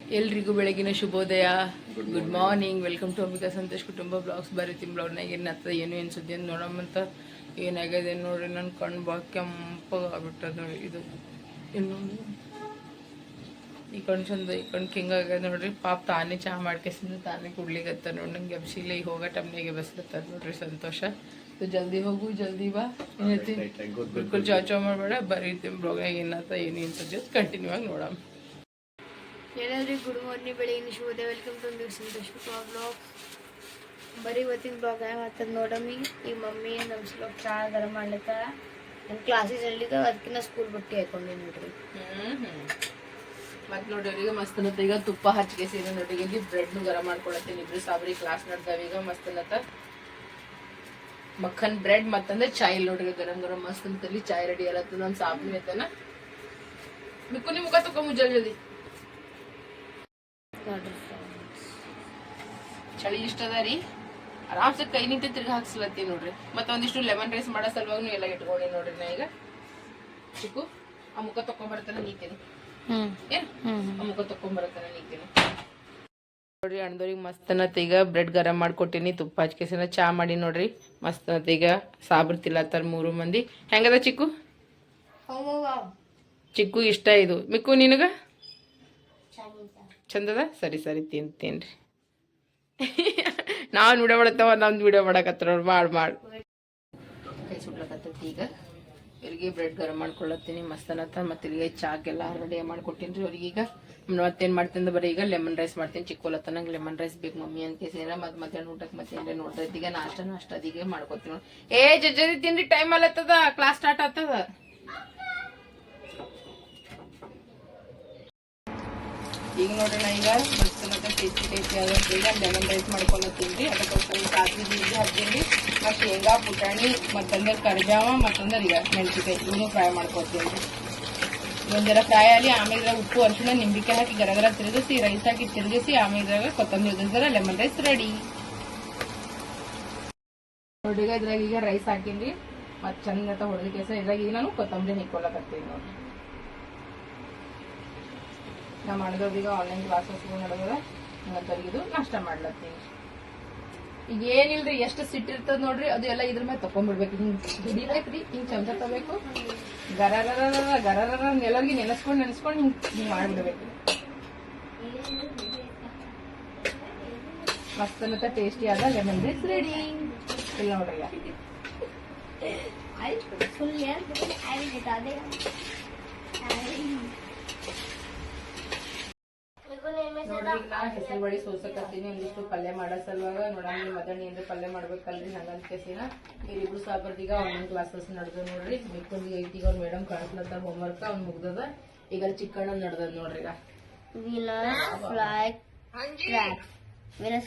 ಎಲ್ರಿಗೂ ಬೆಳಗಿನ ಶುಭೋದಯ. Good morning welcome to Ambika Santosh ಕುಟುಂಬ ಬ್ಲಾಗ್ಸ್ ಬರೀತೀನಿ ಬ್ಲಾಗ್ನಾಗ ಏನು ಆಗ್ತದೆ ಏನು ಏನು ಅಂತ ನೋಡಮ್ಮಂತ ಏನಾಗಿದೆ ನೋಡ್ರಿ. ನನ್ನ ಕಣ್ಣು ಬಾ ಕೆಂಪಾಗ್ಬಿಟ್ಟದ ನೋಡಿ ಇದು. ಇನ್ನು ಈ ಕಣ್ಣು ಚಂದ ಈ ಕಣ್ ಕಿಂಗ್ ನೋಡ್ರಿ. ಪಾಪ ತಾನೇ ಚಹಾ ಮಾಡ್ಕೇಸಿಂದ ತಾನೇ ಕುಡ್ಲಿಗತ್ತ ನೋಡಿ. ನಂಗೆ ಎಬ್ಸಿಲ್ಲ ಈಗ ಹೋಗೋ ಟಮ್ನಾಗೆ ಬಸ್ಲತ್ತದ ನೋಡ್ರಿ ಸಂತೋಷ. ಸೊ ಜಲ್ದಿ ಹೋಗು ಜಲ್ದಿ ಬಾ. ಏನೈತಿ ಬಿಲ್ಕುಲ್ ಚಾ ಚಾ ಮಾಡಬೇಡ ಬರೀತೀನಿ ಬ್ಲಾಗ್ನಾಗ ಏನಾತ ಏನು ಅಂತ ಸುದ್ದಿ ಕಂಟಿನ್ಯೂ ಆಗಿ ನೋಡಮ್ಮ ಎಲ್ಲರಿಗೂ ಗುಡ್ ಮಾರ್ನಿಂಗ್ ಬೆಳಗಿನ ಶುಭೋದಯ welcome to news Santosh blog ಬರೀ ಇವತ್ತಿನ ಬ್ಲಾಗ್ ಹೆಂಗೆ ಆಗ್ತದೆ ನೋಡಮ್ಮಿ ಈ ಮಮ್ಮಿ ನಮ್ಮ ಸ್ಲೋಕ್ ಚಾ ಗರ ಮಾಡ್ಲತ್ತ. ನನ್ನ ಕ್ಲಾಸಿಗೆ ಜಲ್ದಿಗ ಅದಕ್ಕಿನ್ನ ಸ್ಕೂಲ್ ಬಟ್ಟೆ ಹಾಕೊಂಡಿ ನೋಡ್ರಿ. ಮತ್ ನೋಡಿ ಅವ್ರಿಗೆ ಮಸ್ತ್ ಅನ್ನತ್ತ. ಈಗ ತುಪ್ಪ ಹಚ್ಚಿಗೆ ಸೀರೆ ಬ್ರೆಡ್ ಗರಂ ಮಾಡ್ಕೊಳತ್ತೀನಿ ಇಬ್ರು ಸಾಬ್ರಿ ಕ್ಲಾಸ್ ನಡ್ದಾವ, ಈಗ ಮಸ್ತ್ ಅನ್ನತ್ತ. ಮಕ್ಕನ್ ಬ್ರೆಡ್ ಮತ್ತಂದ್ರೆ ಚಾಯ್ ನೋಡ್ರಿ, ಗರಂ ಗರಂ ಮಸ್ತ್ ಅಂತಲ್ಲಿ ಚಾಯ್ ರೆಡಿ ಅಲ್ಲತ್ತ ನಮ್ ಸಾಬ್ರಿ ಐತನ ಮಿಕ್ಕು, ನಿಮ್ ಮುಖ ತಕೊಂಬ ಜಲ್ದಿ ಜಲ್ದಿ. ಚಳಿ ಇಷ್ಟ ಅದ ರೀ. ಕೈ ನಿಂತು ತಿರ್ಗಿ ಹಾಕ್ಸ್ಲತ್ತಿ ನೋಡ್ರಿ. ಮತ್ತೆ ಒಂದಿಷ್ಟು ಲೆಮನ್ ರೈಸ್ ಮಾಡೋ ಸಲುವಾಗಿ ಎಲ್ಲ ಇಟ್ಕೊಂಡಿ ನೋಡ್ರಿ ನಾ ಈಗ. ಚಿಕ್ಕು, ಆ ಮುಖ ತಕೊಂಡ್ಬರ್ತಾನೆ ನೀತೀನಿ. ಮುಖ ತಕೊಂಡ್ಬರ್ತಾನೆ ನೀತೀನಿ. ನೋಡ್ರಿ ಅಣ್ಣದವ್ರಿಗೆ ಮಸ್ತನ ಅನ್ನತ್ತ ಈಗ ಬ್ರೆಡ್ ಗರಂ ಮಾಡ್ಕೊಟ್ಟಿನಿ ತುಪ್ಪ ಹಚ್ಕೇಸಿನ ಚಾ ಮಾಡಿ ನೋಡ್ರಿ. ಮಸ್ತ್ ಅನ್ನತ್ತ ಈಗ ಸಾಬರ್ತಿಲ್ಲ ತರ ಮೂರು ಮಂದಿ. ಹೆಂಗದ ಚಿಕ್ಕು? ಚಿಕ್ಕು ಇಷ್ಟ ಇದು. ಮಿಕ್ಕು ನಿನಗ? ಚಂದದ? ಸರಿ ಸರಿ ತಿನ್ ತಿನ್ರಿ. ನಾವು ವಿಡಿಯೋ ಮಾಡತ್ತವ ನಮ್ದು ವಿಡಿಯೋ ಮಾಡಕತ್ತ ನೋಡ್ ಮಾಡಿ ಸುಡ್ಲಕತ್ತೈತಿ ಈಗ. ಇವ್ರಿಗೆ ಬ್ರೆಡ್ ಗರಂ ಮಾಡ್ಕೊಳತ್ತೀನಿ ಮಸ್ತ್ ಅನ್ನತ್ತ ಮತ್ತೆ ಇಲ್ಲಿಗೆ ಚಾಕೆಲ್ಲ ರೆಡಿ ಮಾಡ್ಕೊಟ್ಟಿನ್ರಿ ಅವ್ರಿಗೆ ಈಗ. ಮತ್ತೇನ್ ಮಾಡ್ತೀನಿ ಬರೀ ಈಗ ಲೆಮನ್ ರೈಸ್ ಮಾಡ್ತೀನಿ. ಚಿಕ್ಕೋಲತ್ತ ನಂಗೆ ಲೆಮನ್ ರೈಸ್ ಬೇಕು ಮಮ್ಮಿ ಅಂತ ಕೇಸಿನ ಮತ್ತೆ ಮಧ್ಯಾಹ್ನ ಊಟಕ್ಕೆ ಮತ್ತೆ ಏನೇ ನೋಡ್ತಾ ಇದ್ದೀಗ ನಾಷ್ಟ ನಾಷ್ಟ ಅದೀಗ ಮಾಡ್ಕೊತೀನಿ. ಏ ಜಜ್ಜದಿ ತಿನ್ರಿ ಟೈಮ್ ಅಲ್ಲತ್ತದ ಕ್ಲಾಸ್ ಸ್ಟಾರ್ಟ್ ಆಗ್ತದ ಈಗ ನೋಡ್ರಿ ನಾ ಈಗ ಟೇಸ್ಟಿ ಟೇಸ್ಟಿ ಈಗ ಲೆಮನ್ ರೈಸ್ ಮಾಡ್ಕೊಳತ್ತೀನಿ ಅದಕ್ಕೋಸ್ಕರ ಸಾಸಿವೆ ಬೀಜ ಹಾಕ್ತೀನಿ ಮತ್ತು ಶೇಂಗಾ ಪುಟಾಣಿ ಮತ್ತಂದ್ರೆ ಕರಿಬೇವ ಮತ್ತಂದ್ರೆ ಈಗ ಮೆಣಸಿಕಾಯಿ ಇವನು ಫ್ರೈ ಮಾಡ್ಕೊತೀನಿ ಒಂದರ ಫ್ರೈ ಆಗಲಿ ಆಮೇಲೆ ಉಪ್ಪು ಅರಿಶಿನ ನಿಂಬಿಕಾಯಿ ಹಾಕಿ ಗರಗರ ತಿರುಗಿಸಿ ರೈಸ್ ಹಾಕಿ ತಿರುಗಿಸಿ ಆಮೇಲೆ ಕೊತ್ತಂಬರಿ ಉದ್ದಿನ ಲೆಮನ್ ರೈಸ್ ರೆಡಿ ಹೊಡಿಗೆ ಇದ್ರಾಗ ಈಗ ರೈಸ್ ಹಾಕಿನ್ರಿ ಮತ್ತೆ ಚಂದ ಹೊಡೆದ ಕೇಸ ಇದ್ರಾಗ ಈಗ ನಾನು ಕೊತ್ತಂಬರಿ ಹಿಕ್ಕೊಳಕತ್ತೀನಿ ನೋಡ್ರಿ ನಾ ಮಾಡಿದವ್ರಿಗೆ ಆನ್ಲೈನ್ ಕ್ಲಾಸಸ್ ನಡೆದದ. ಇದು ನಾಷ್ಟ ಮಾಡ್ಲತ್ತೀನಿ ಈಗ ಏನಿಲ್ರಿ, ಎಷ್ಟು ಸಿಟ್ಟಿರ್ತದ ನೋಡ್ರಿ, ಅದು ಎಲ್ಲ ಇದ್ರ ಮೇಲೆ ತಕೊಂಡ್ಬಿಡ್ಬೇಕು ಹಿಂಗ್ ಹಿಡಿಬೇಕ್ರಿ ಹಿಂಗ್ ಚಮಚ ತಗೋಬೇಕು. ಗರರ ಗರರ ಎಲ್ಲರಿಗೆ ನೆನೆಸ್ಕೊಂಡು ನೆನೆಸ್ಕೊಂಡು ಹಿಂಗ್ ಹಿಂಗ್ ಮಾಡ್ಬಿಡ್ಬೇಕು. ಮಸ್ತ್ ಮತ್ತೆ ಟೇಸ್ಟಿ ಆದ ಲೆಮನ್ ರೈಸ್ ರೆಡಿ ಇಲ್ಲ ನೋಡ್ರಿ. ಈಗ. ನೋಡ್ರಿ ಹೆಸರು ಬಡಿ ಸೋಸಕತ್ತೀನಿ ಒಂದಿಷ್ಟು ಪಲ್ಯ ಮಾಡೋ ಸಲುವಾಗ ನೋಡಂಗಿ ಮಧ್ಯಾಹ್ನ ಅಂದ್ರೆ ಪಲ್ಯ ಮಾಡ್ಬೇಕಲ್ರಿ ಹಂಗಂತ ಕೇಸಿನ ಇವ್ರಿಬ್ರು ಸಾಬರ್ದೀಗ ಆನ್ಲೈನ್ ಕ್ಲಾಸಸ್ ನಡೆದ ನೋಡ್ರಿ. ಮಿಕ್ಕೊಂದು ಐತಿಗ ಅವ್ರ ಮೇಡಮ್ ಹೋಮ್ ಹೋಮ್ವರ್ಕ್ ಅವ್ನ್ ಮುಗ್ದದ. ಈಗ ಅಲ್ಲಿ ಚಿಕ್ಕಣ್ಣ ನಡ್ದದ ನೋಡ್ರಿ ಈಗ. ಫ್ಲೈ ಟ್ರ್ಯಾಪ್ Venus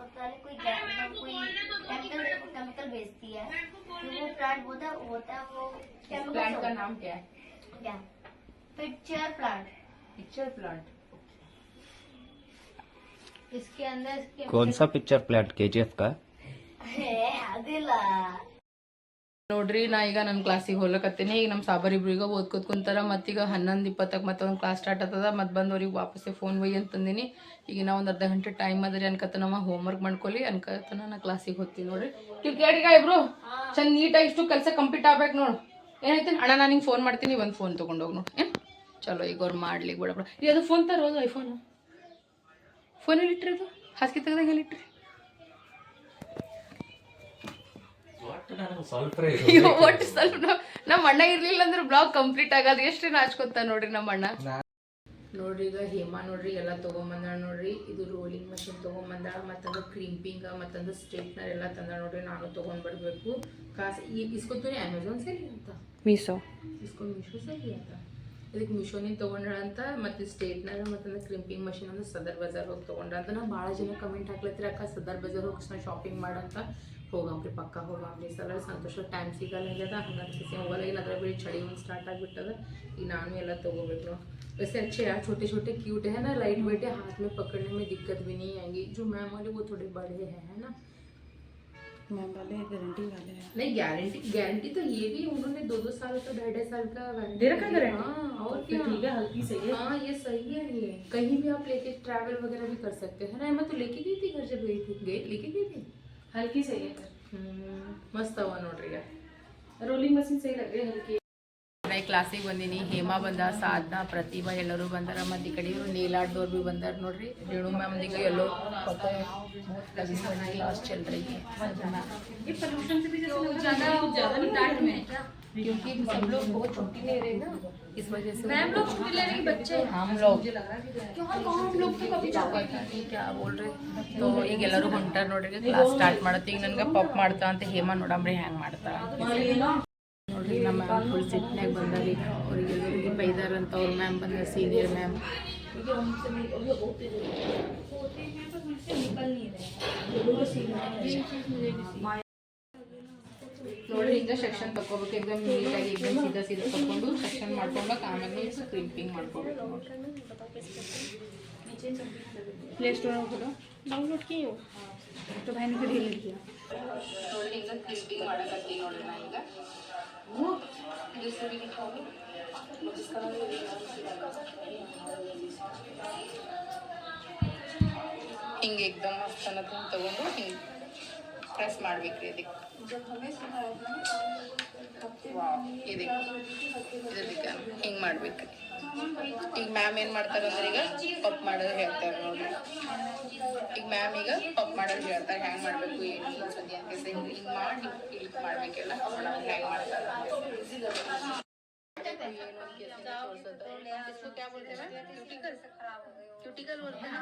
वो पता नहीं कोई कोई केमिकल केमिकल भेजती है। जो वो प्लांट होता है होता है वो प्लांट का नाम क्या है? क्या? पिक्चर प्लांट पिक्चर प्लांट इसके अंदर कौन सा पिक्चर प्लांट केजीएफ का है? ನೋಡ್ರಿ, ನಾ ಈಗ ನನ್ನ ಕ್ಲಾಸಿಗೆ ಹೋಗ್ಲಕತ್ತೀನಿ. ಈಗ ನಮ್ಮ ಸಾಬರ್ ಇಬ್ರಿಗೆ ಓದ್ ಕೂತ್ ಕುಂತಾರ ಈಗ ಹನ್ನೊಂದು ಇಪ್ಪತ್ತಕ್ಕೆ ಮತ್ತೆ ಒಂದು ಕ್ಲಾಸ್ ಸ್ಟಾರ್ಟ್ ಆಗ್ತದ ಮತ್ತೆ ಬಂದವ್ರಿಗೆ ವಾಪಸ್ಸೇ ಫೋನ್ ಒಯ್ಯಿ ಅಂತಂದಿನಿ ಈಗ ನಾ ಒಂದು ಅರ್ಧ ಗಂಟೆ ಟೈಮ್ ಅದ್ರಿ ಅನ್ಕತ್ತ ನಮ್ಮ ಹೋಮ್ವರ್ಕ್ ಮಾಡ್ಕೊಳ್ಳಿ ಅನ್ಕತ್ತ ನಾ ಕ್ಲಾಸಿಗೆ ಹೋಗ್ತೀನಿ ನೋಡ್ರಿ. ಕ್ರಿಕೆಟ್ಗ ಇಬ್ರು. ಚಂದ ನೀಟಾಗಿ ಇಷ್ಟು ಕೆಲಸ ಕಂಪ್ಲೀಟ್ ಆಗ್ಬೇಕು ನೋಡು. ಏನೈತಿ? ಅಣ್ಣ, ನಾನು ನಿಂಗೆ ಫೋನ್ ಮಾಡ್ತೀನಿ. ಒಂದು ಫೋನ್ ತೊಗೊಂಡೋಗಿ ನೋಡಿ. ಏನು? ಚಲೋ ಈಗ ಅವ್ರು ಮಾಡ್ಲಿಕ್ಕೆ ಬಿಡ ಬಿಡ ಇದು ಫೋನ್ ತರೋದು ಐಫೋನು ಫೋನಲ್ಲಿ ಇಟ್ರಿ ಅದು? ಹಾಸಿಗೆ ತೆಗ್ದಾಗ ಒಟ್ಟು ಸ್ವಲ್ಪ ನಮ್ಮ ಅಣ್ಣ ಇರ್ಲಿಲ್ಲ ಅಂದ್ರೆ ಬ್ಲಾಗ್ ಕಂಪ್ಲೀಟ್ ಆಗಲ್ಲ ಎಷ್ಟು ನಾಚ್ಕೊತ ನೋಡ್ರಿ ನಮ್ಮ ಅಣ್ಣ? ನೋಡ್ರಿ ಈಗ ಹೇಮಾ ನೋಡ್ರಿ ಎಲ್ಲ ತೊಗೊಂಬಂದಾಳ ನೋಡ್ರಿ. ಇದು ರೋಲಿಂಗ್ ಮಷಿನ್ ತೊಗೊಂಬಂದಾಳ ಮತ್ತಂದ್ರೆ ಕ್ರೀಂಪಿಂಗ್ ಮತ್ತಂದ್ರೆ ಸ್ಟ್ರೇಟ್ನರ್ ಎಲ್ಲ ತಂದ ನೋಡ್ರಿ ನಾನು ತೊಗೊಂಡ್ಬರ್ಬೇಕು. ಕಾಸು ಈ ಇಸ್ಕೊತೀನಿ ಅಮೆಝಾನ್ ಸರಿ ಅಂತ. ಮೀಸೋ ಇಸ್ಕೊಂಡು ಮಿಶೋ ಸರಿ ಅಂತ. ಇದಕ್ಕೆ ಮಿಶೋನಿಂದ ತೊಗೊಂಡಳಂತ ಮತ್ತು ಸ್ಟೇಟ್ನಾಗ ಮತ್ತಂದ್ರೆ ಕ್ರಿಂಪಿಂಗ್ ಮಷಿನ್ ಅಂದ್ರೆ ಸದರ್ ಬಜಾರ್ ಹೋಗಿ ತೊಗೊಂಡ ಅಂತ. ನಾವು ಭಾಳ ಜನ ಕಮೆಂಟ್ ಹಾಕ್ಲತ್ತೀರಿ ಅಕ್ಕ ಸದರ್ ಬಜಾರ್ ಹೋಗಿ ನಾ ಶಾಪಿಂಗ್ ಮಾಡಂತ ಹೋಗಂಬ್ರಿ ಪಕ್ಕ ಹೋಗಂಬ್ರಿ ಈ ಸಲ ಸಂತೋಷ ಟೈಮ್ ಸಿಗಲ್ಲ ಆಗ್ಯದ ಹಂಗಂತ ಹೋಗಲ್ಲ ಇಲ್ಲ ಅದ್ರ ಬರೀ ಚಳಿ ಒಂದು ಸ್ಟಾರ್ಟ್ ಆಗಿಬಿಟ್ಟದ ಈಗ ನಾನು ಎಲ್ಲ ತೊಗೋಬೇಕು ನಾವು वैसे अच्छे यार छोटे छोटे क्यूट है ना लाइट वेट है हाथ में पकड़ने में दिक्कत भी नहीं आएंगी जो मैम वाले वो थोड़े बड़े हैं है ना मैम वाले गारंटी वाले हैं नहीं गारंटी गारंटी तो ये भी उन्होंने दो दो साल का ढाई ढाई साल का वारंटी दे रखा है दी। गारंटी? हाँ और फिर क्या ठीक है हल्की सही है हाँ ये सही है ये कहीं भी आप लेके ट्रैवल वगैरह भी कर सकते हैं ना मैं तो लेके गई थी घर जब गई थी गई लेके गई थी हल्की सही है हम्म, मस्त हवा ನೋಡ್ರಿ ಈಗ रोलिंग मशीन सही लग रही है हल्की ನಾ ಕ್ಲಾಸಿಗೆ ಬಂದೀನಿ ಹೇಮಾ ಬಂದ ಸಾಧನಾ ಪ್ರತಿಭಾ ಎಲ್ಲರೂ ಬಂದಾರ ಮತ್ತು ಈ ಕಡೆ ನೀಲಾಡ್ದವ್ರು ಭೀ ಬಂದಾರ ನೋಡ್ರಿ ರೇಣು ಮ್ಯಾಮ್ ಈಗ ಎಲ್ಲೋ पता है बहुत लगी हुई क्लास चल रही है ये पोल्यूशन से भी जैसे लग रहा है कुछ ज्यादा नहीं टाइट में क्योंकि सब लोग बहुत छुट्टी ले रहे हैं ना इस वजह से मैम लोग छुट्टी ले रहे हैं कि बच्चे हम लोग मुझे लग रहा है कि ಯಾರು हम लोग तो कभी पता नहीं क्या बोल रहे तो ಈಗ ಎಲ್ಲರೂ ಹೊಂಟಾರ ನೋಡ್ರಿ ಕ್ಲಾಸ್ ಸ್ಟಾರ್ಟ್ ಮಾಡತ್ತೆ ಈಗ ನನ್ಗೆ ಪಪ್ ಮಾಡ್ತಾ ಅಂತ ಹೇಮಾ ನೋಡಂಬ್ರಿ ಹ್ಯಾಂಗ್ ಮಾಡ್ತಾರ ನೋಡ್ರಿ ನಮ್ಮ ಮ್ಯಾಮ್ ಫುಲ್ ಸಿಟ್ನಾಗ ಬಂದಾರ ಈಗ ಅವ್ರಿಗೆ ಎಲ್ಲರಿಗೆ ಬೈದಾರಂತ ಅವ್ರ ಮ್ಯಾಮ್ ಬಂದ ಸೀನಿಯರ್ ಮ್ಯಾಮ್ ನೋಡಿ ಹಿಂಗೆ ಸೆಕ್ಷನ್ ತಗೋಬೇಕು ಎಕ್ಸಾಮ್ ನೀಟಾಗಿ ಎಕ್ಸಾಮ್ ಸೀದಾ ಸೀದಾ ತಗೊಂಡು ಸೆಕ್ಷನ್ ಮಾಡ್ಕೊಂಡು ಆಮೇಲೆ ಸ್ಕ್ರೀಪಿಂಗ್ ಮಾಡ್ಕೋಬೇಕು प्ले स्टोर होगा डाउनलोड की हो तो भाई ने फिर हिल किया ನೋಡಿ ಈಗ ಕ್ಲಿಪ್ಪಿಂಗ್ ಮಾಡಕತ್ತಿ ನೋಡಿ ನಾ ಈಗ ಡಿಸ್ಟ್ರಿಬ್ಯೂಟ್ ಹೋಗಿ ಮುಗಿಸ್ಕೊಳ್ಳೋದು ಹಿಂಗೆ ಎಕ್ದಮ್ ಮಸ್ತ್ ಅನ್ನೋದನ್ನ ತಗೊಂಡು ಹಿಂಗೆ ಪ್ರೆಸ್ ಮಾಡ್ಬೇಕ್ರಿ ಅದಕ್ಕೆ ವಾವ್ ಇದಕ್ಕೆ ಇದಕ್ಕೆ ಹಿಂಗೆ ಮಾಡ್ಬೇಕ್ರಿ ಈಗ ಮ್ಯಾಮ್ ಏನು ಮಾಡ್ತಾರೆ ಅಂದ್ರೆ ಈಗ ಪಪ್ ಮಾಡೋದು ಹೇಳ್ತಾರೆ ನೋಡ್ರಿ ಈಗ ಮ್ಯಾಮ್ ಈಗ ಪಪ್ ಮಾಡೋದು ಹೇಳ್ತಾರೆ ಹ್ಯಾಂಗ್ ಮಾಡಬೇಕು ಏನು ಸದ್ಯ ಅಂತ ಹಿಂಗೆ ಹಿಂಗೆ ಮಾಡಿ ಕ್ಲಿಕ್ ಮಾಡಬೇಕೆಲ್ಲ ನಾವು ಹ್ಯಾಂಗ್ ಮಾಡ್ತಾರೆ इसको क्या बोलते हैं क्यूटिकल क्यूटिकल बोलते हैं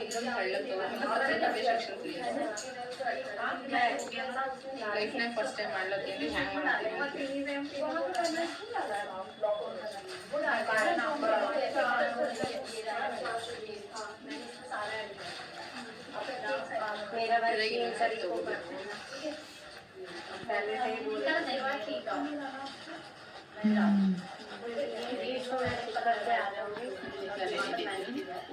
एकदम हल्लक ಲೈಫ್ ನಾಗ ಫಸ್ಟ್ ಟೈಮ್ ಮಾಡ್ಲತ್ತೀನಿ ಹ್ಯಾಂಗ್ ಮಾಡ್ತೀನಿ मेरा ಇದ್ರಾಗ ಇನ್ನೊಂದ್ ಸರಿ ತಗೋಬೇಕು पहले से ही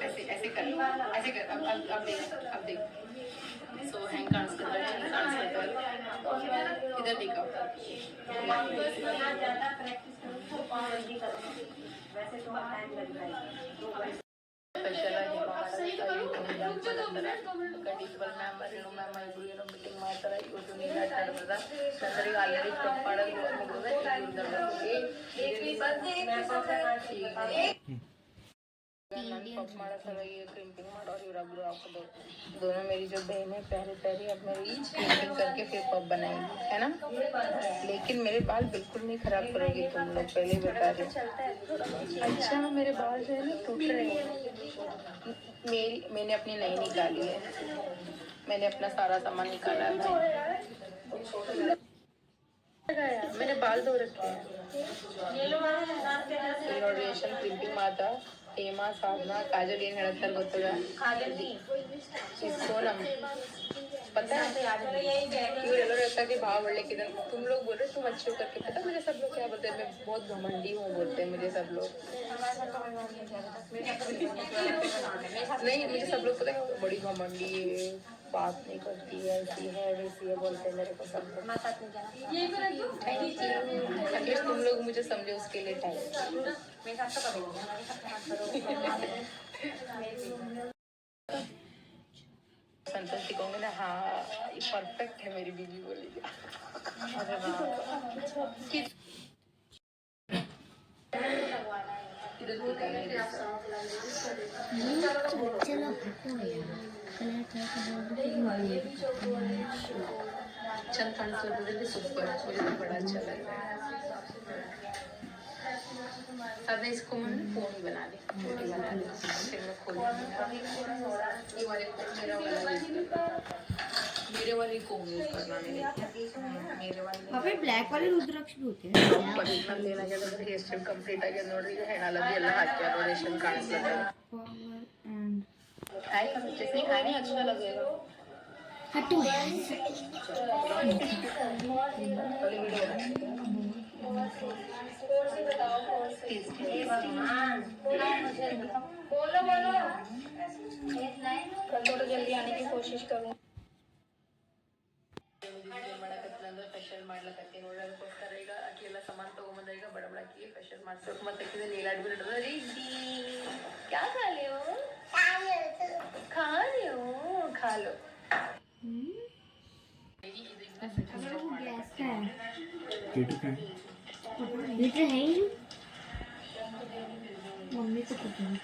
ऐसे ऐसे कर ऐसे कर अब अब अब देख अब देख सो हैंड कार्ड्स कर दो कार्ड्स कर दो इधर देखो वैसे तो टाइम लग जाएगा ಕಂಡಿಪಲ್ ಮ್ಯಾಮ್ ಮ್ಯಾಮ್ ಏನೋ ಮೀಟಿಂಗ್ ಮಾಡಿ ಮಾಡ್ತಾರ ಇವತ್ತು ನಂತರ ಆಲ್ರೆಡಿ तो दोनों मेरी जो बहन है पहले पहले अब मेरी पेंटिंग करके फिर पब बनाएँगी है ना? लेकिन मेरे बाल बिल्कुल नहीं खराब करोगे तुम लोग पहले बता रहे अच्छा मेरे बाल जो है ना टूट रहे हैं। मेरी मैंने अपनी नई निकाली है। मैंने अपना सारा सामान निकाला है मैंने बाल धो रखे हैं। इनोवेशन प्रिंटिंग माता। ಹೇಮಾ ಸಾಧನಾ ಕಾಜಲ್ ಏನ್ ಹೇಳ್ತಾರೆ ಗೊತ್ತದ ಸೋನಮ್ पता है ಇವರೆಲ್ಲರೂ रहता कि भाव बढ़ने की तरफ तुम लोग बोल रहे तुम अच्छे हो करके पता मुझे सब लोग क्या बोलते हैं मैं बहुत घमंडी हूँ बोलते हैं मुझे सब लोग नहीं मुझे सब लोग पता है बड़ी घमंडी है बात नहीं करती है ऐसी है वैसी है बोलते हैं मेरे को सब। एटलीस्ट तुम लोग मुझे समझे उसके लिए टाइम संतोष जी कहूँगे ना हाँ परफेक्ट है मेरी बीवी बोलेगी अरे चंद खंड सूर्य सुपर मुझे बड़ा अच्छा लग रहा है साथ इसको मैंने पूरी बना ली पूरी बना ली फिर मैं खोल ये वाले मेरा वाला मेरे वाले को यूज़ करना मैंने मेरे वाले अबे ब्लैक वाले रुद्राक्ष भी होते हैं। पर्सनल लेना के अंदर हेयर स्टाइल कंप्लीट आ गया नोट है ना लगी अल्लाह हाथ क्या डोनेशन कार्ड लगा पावर एंड हाय करो जैसे हाय नहीं अच्छा लगेगा हटो थोड़ा जल्दी आने की कोशिश करूँ ಫೆಷಲ್ ಮಾಡ್ಲಕತ್ತಿ ನೋಡ್ರಿ ಅದಕ್ಕೋಸ್ಕರ ಈಗ ಅಕ್ಕಿ ಎಲ್ಲ ಸಾಮಾನು ತಗೊಂಬಂದ ಈಗ ಬಡ ಬಡ ಅಕ್ಕಿ ಫೆಷಲ್ ಮಾಡ್ಸೋಕೆ ಮತ್ತೆ ಅಕ್ಕಿದ ನೀಲಾಡ್ಬಿಟ್ಟು ರೆಡಿ क्या खा ले हो खा ले। हो खा लो मम्मी को पता नहीं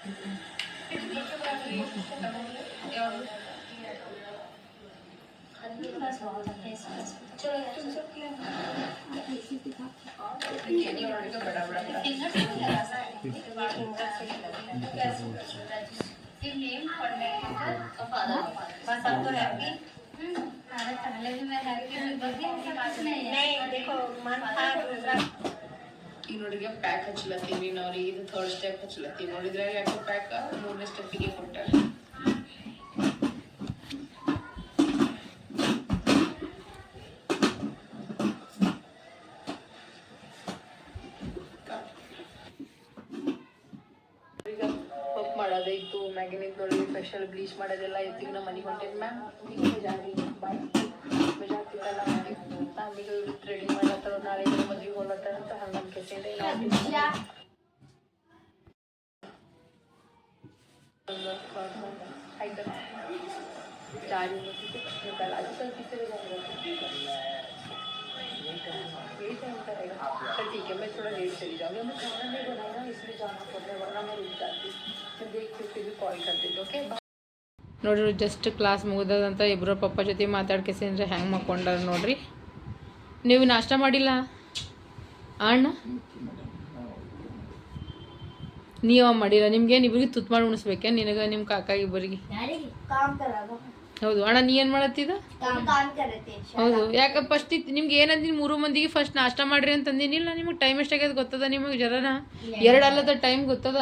ಅಕ್ಕಿ ನೋಡ್ರಿ ಬಡ ಬಡ ಈಗ ನೋಡಿದ್ರೆ ಪ್ಯಾಕ್ ಹಚ್ಲತ್ತೀವಿ ನಾವು ಇದು ಥರ್ಡ್ ಸ್ಟೆಪ್ ಹಚ್ಲತ್ತೀವಿ ನೋಡಿದ್ರೆ ಯಾಕೆ ಪ್ಯಾಕ್ ಮೂರನೇ ಸ್ಟೆಪ್ಪಿಗೆ ಕೊಟ್ಟಾರೆ ದೊಡ್ಡ ನೋಡಿ ಸ್ಪೆಷಲ್ ಬ್ಲೀಚ್ ಮಾಡೋದೆಲ್ಲ ಇತ್ತು ಈಗ ನಮ್ಮ ಮನೆಗೆ ಹೊಂಟೇನಿ ಮ್ಯಾಮ್ ಈಗ ಮಜಾ ಬಾಯ್ ಜಾತಿಗೆಲ್ಲ ಮನೆಗೆ ಈಗ ರೆಡಿ ಮಾಡ್ಲತ್ತಾರ ನಾಳೆ ಮದ್ವೆಗೆ ಹೋಗ್ಲತ್ತಾರ ಅಂತ ಹಂಗೆ ನಮ್ಮ ನೋಡ್ರಿ ಜಸ್ಟ್ ಕ್ಲಾಸ್ ಮುಗಿದಂತ ಇಬ್ಬರು ಪಪ್ಪ ಜೊತೆ ಮಾತಾಡ್ಕೇಸಿಂದ್ರೆ ಹೆಂಗೆ ಮಕ್ಕೊಂಡಾರ ನೋಡ್ರಿ. ನೀವು ನಾಷ್ಟ ಮಾಡಿಲ್ಲ? ಅಣ್ಣ? ನೀವ ಮಾಡಿಲ್ಲ. ನಿಮ್ಗೆ ಇಬ್ಬರಿಗೆ ತುತ್ತು ಮಾಡಿ ಉಣಿಸ್ಬೇಕೇ ನಿನಗೆ ನಿಮ್ಮ ಕಾಕಾಗಿ ಇಬ್ಬರಿಗೆ? ಹೌದು. ಅಣ್ಣ ನೀ ಏನು ಮಾಡತ್ತಿದ ಹೌದು. ಯಾಕೆ ಫಸ್ಟ್ ನಿಮ್ಗೆ ಏನಂದಿನ ಮೂರು ಮಂದಿಗೆ ಫಸ್ಟ್ ನಾಷ್ಟ ಮಾಡ್ರಿ ಅಂತ ಅಂದಿನಿಲ್ಲ ನಿಮಗೆ ಟೈಮ್ ಎಷ್ಟಾಗ್ಯದ ಗೊತ್ತದ ನಿಮಗೆ ಜರನ ಎರಡು ಅಲ್ಲದ ಟೈಮ್ ಗೊತ್ತದ?